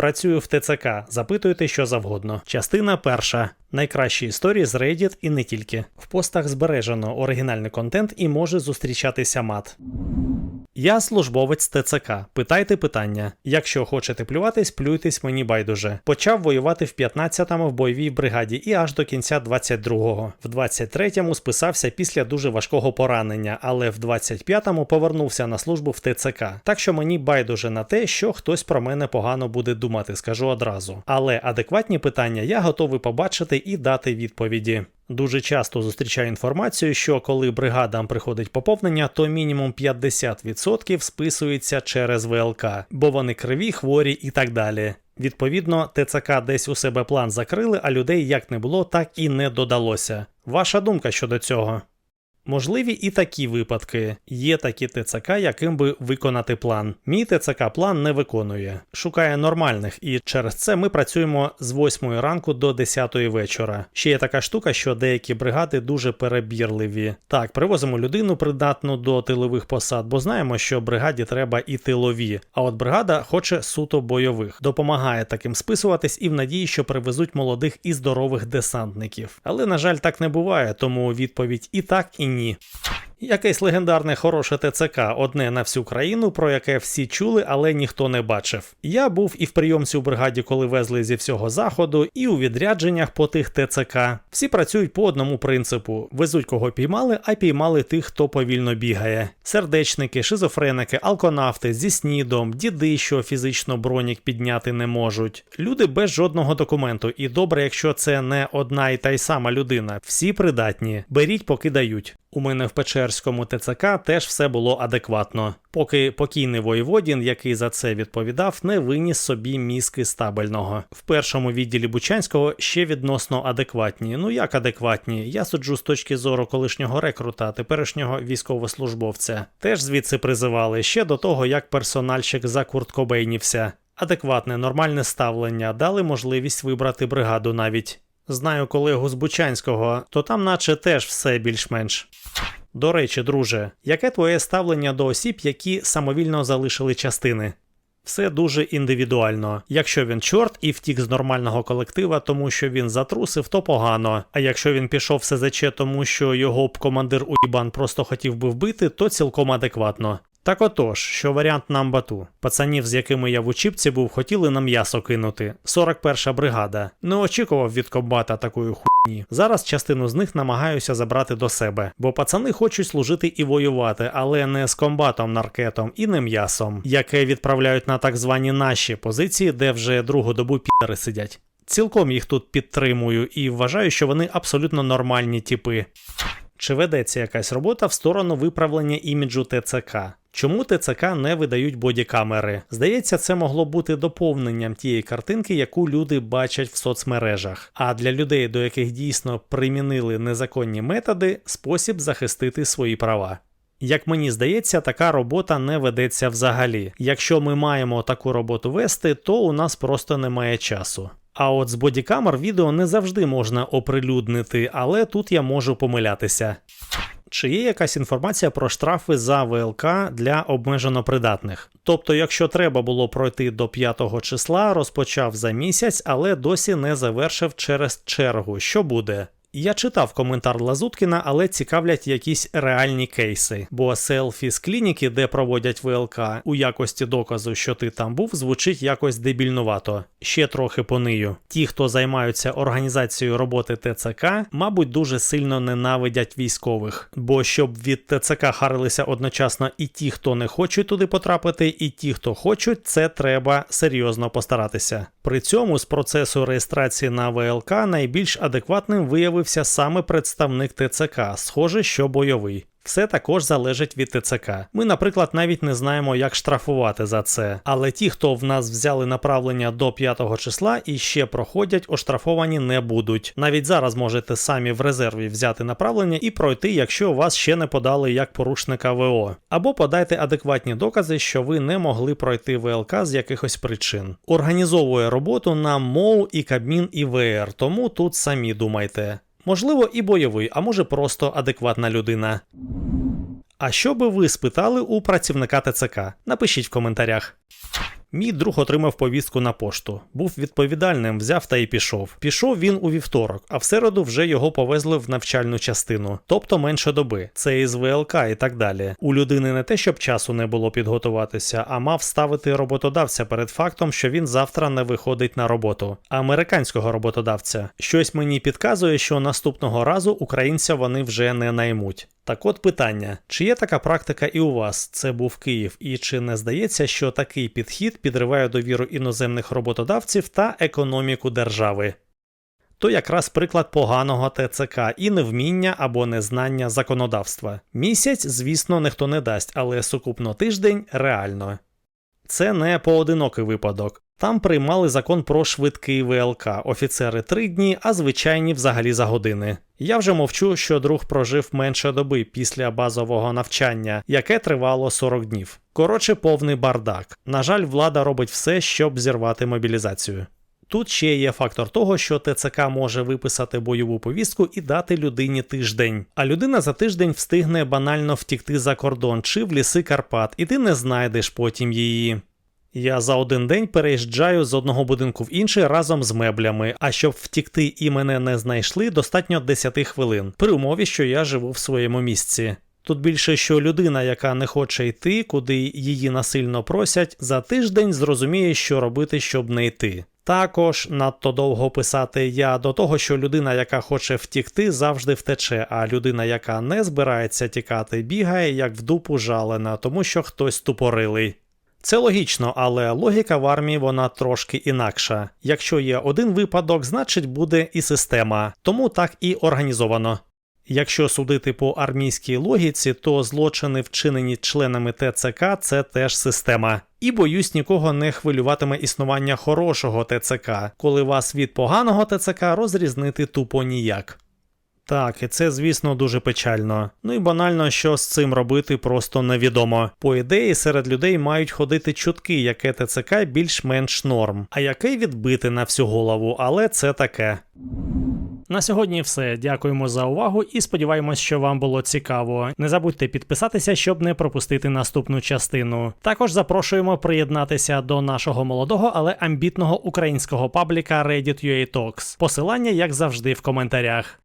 Працюю в ТЦК. Запитуйте, що завгодно. Частина перша. Найкращі історії з Reddit і не тільки. В постах збережено оригінальний контент і може зустрічатися мат. Я службовець ТЦК. Питайте питання. Якщо хочете плюватись, плюйтесь мені байдуже. Почав воювати в 15-му в бойовій бригаді і аж до кінця 22-го. В 23-му списався після дуже важкого поранення, але в 25-му повернувся на службу в ТЦК. Так що мені байдуже на те, що хтось про мене погано буде думати, скажу одразу. Але адекватні питання я готовий побачити і дати відповіді. Дуже часто зустрічаю інформацію, що коли бригадам приходить поповнення, то мінімум 50% списується через ВЛК, бо вони криві, хворі і так далі. Відповідно, ТЦК десь у себе план закрили, а людей як не було, так і не додалося. Ваша думка щодо цього? Можливі і такі випадки. Є такі ТЦК, яким би виконати план. Мій ТЦК план не виконує, шукає нормальних, і через це ми працюємо з 8 ранку до 10 вечора. Ще є така штука, що деякі бригади дуже перебірливі. Так, привозимо людину придатну до тилових посад, бо знаємо, що бригаді треба і тилові. А от бригада хоче суто бойових, допомагає таким списуватись і в надії, що привезуть молодих і здорових десантників. Але на жаль, так не буває, тому відповідь і так, і ні. Якесь легендарне хороше ТЦК, одне на всю країну, про яке всі чули, але ніхто не бачив. Я був і в прийомці у бригаді, коли везли зі всього заходу, і у відрядженнях по тих ТЦК. Всі працюють по одному принципу: везуть кого піймали, а піймали тих, хто повільно бігає. Сердечники, шизофреники, алконавти зі снідом, діди, що фізично бронік підняти не можуть. Люди без жодного документу. І добре, якщо це не одна і та й сама людина. Всі придатні. Беріть, поки дають. У мене в Печерському ТЦК теж все було адекватно, поки покійний воєводін, який за це відповідав, не виніс собі мізки стабельного. В першому відділі Бучанського ще відносно адекватні. Ну як адекватні? Я суджу з точки зору колишнього рекрута, теперішнього військовослужбовця. Теж звідси призивали ще до того, як персональщик за курткобейнівся. Адекватне, нормальне ставлення, дали можливість вибрати бригаду навіть. Знаю колегу з Бучанського, то там наче теж все більш-менш. До речі, друже, яке твоє ставлення до осіб, які самовільно залишили частини? Все дуже індивідуально. Якщо він чорт і втік з нормального колектива, тому що він затрусив, то погано. А якщо він пішов в СЗЧ, тому що його б командир Уїбан просто хотів би вбити, то цілком адекватно. Так отож, що варіант нам бату. Пацанів, з якими я в учібці був, хотіли на м'ясо кинути. 41 бригада. Не очікував від комбата такої хуйні. Зараз частину з них намагаюся забрати до себе, бо пацани хочуть служити і воювати, але не з комбатом наркетом і не м'ясом, яке відправляють на так звані наші позиції, де вже другу добу підари сидять. Цілком їх тут підтримую і вважаю, що вони абсолютно нормальні типи. Чи ведеться якась робота в сторону виправлення іміджу ТЦК? Чому ТЦК не видають бодікамери? Здається, це могло бути доповненням тієї картинки, яку люди бачать в соцмережах. А для людей, до яких дійсно примінили незаконні методи, спосіб захистити свої права. Як мені здається, така робота не ведеться взагалі. Якщо ми маємо таку роботу вести, то у нас просто немає часу. А от з бодікамер відео не завжди можна оприлюднити, але тут я можу помилятися. Чи є якась інформація про штрафи за ВЛК для обмежено придатних? Тобто, якщо треба було пройти до 5 числа, розпочав за місяць, але досі не завершив через чергу. Що буде? Я читав коментар Лазуткіна, але цікавлять якісь реальні кейси, бо селфі з клініки, де проводять ВЛК, у якості доказу, що ти там був, звучить якось дебільнувато. Ще трохи понию. Ті, хто займаються організацією роботи ТЦК, мабуть, дуже сильно ненавидять військових, бо щоб від ТЦК харилися одночасно і ті, хто не хочуть туди потрапити, і ті, хто хочуть, це треба серйозно постаратися. При цьому з процесу реєстрації на ВЛК найбільш адекватним виявився саме представник ТЦК, схоже, що бойовий. Все також залежить від ТЦК. Ми, наприклад, навіть не знаємо, як штрафувати за це. Але ті, хто в нас взяли направлення до 5 числа і ще проходять, оштрафовані не будуть. Навіть зараз можете самі в резерві взяти направлення і пройти, якщо вас ще не подали як порушника ВО. Або подайте адекватні докази, що ви не могли пройти ВЛК з якихось причин. Організовує роботу на МОУ і Кабмін і ВР, тому тут самі думайте. Можливо, і бойовий, а може просто адекватна людина. А що би ви спитали у працівника ТЦК? Напишіть в коментарях. Мій друг отримав повістку на пошту. Був відповідальним, взяв та й пішов. Пішов він у вівторок, а в середу вже його повезли в навчальну частину, тобто менше доби. Це із ВЛК і так далі. У людини не те, щоб часу не було підготуватися, а мав ставити роботодавця перед фактом, що він завтра не виходить на роботу. Американського роботодавця. Щось мені підказує, що наступного разу українця вони вже не наймуть. Так от питання: чи є така практика і у вас? Це був Київ, і чи не здається, що такий підхід підриває довіру іноземних роботодавців та економіку держави? То якраз приклад поганого ТЦК і невміння або незнання законодавства. Місяць, звісно, ніхто не дасть, але сукупно тиждень реально. Це не поодинокий випадок. Там приймали закон про швидкий ВЛК, офіцери три дні, а звичайні взагалі за години. Я вже мовчу, що друг прожив менше доби після базового навчання, яке тривало 40 днів. Коротше, повний бардак. На жаль, влада робить все, щоб зірвати мобілізацію. Тут ще є фактор того, що ТЦК може виписати бойову повістку і дати людині тиждень. А людина за тиждень встигне банально втікти за кордон чи в ліси Карпат, і ти не знайдеш потім її. Я за один день переїжджаю з одного будинку в інший разом з меблями, а щоб втікти і мене не знайшли, достатньо 10 хвилин, при умові, що я живу в своєму місці. Тут більше, що людина, яка не хоче йти, куди її насильно просять, за тиждень зрозуміє, що робити, щоб не йти. Також надто довго писати я до того, що людина, яка хоче втікти, завжди втече, а людина, яка не збирається тікати, бігає як в дупу жалена, тому що хтось тупорилий. Це логічно, але логіка в армії вона трошки інакша. Якщо є один випадок, значить буде і система, тому так і організовано. Якщо судити по армійській логіці, то злочини, вчинені членами ТЦК, це теж система. І боюсь, нікого не хвилюватиме існування хорошого ТЦК, коли вас від поганого ТЦК розрізнити тупо ніяк. Так, і це, звісно, дуже печально. Ну і банально, що з цим робити, просто невідомо. По ідеї, серед людей мають ходити чутки, яке ТЦК більш-менш норм, а яке відбити на всю голову, але це таке. На сьогодні все. Дякуємо за увагу і сподіваємось, що вам було цікаво. Не забудьте підписатися, щоб не пропустити наступну частину. Також запрошуємо приєднатися до нашого молодого, але амбітного українського пабліка Reddit.ua Talks. Посилання, як завжди, в коментарях.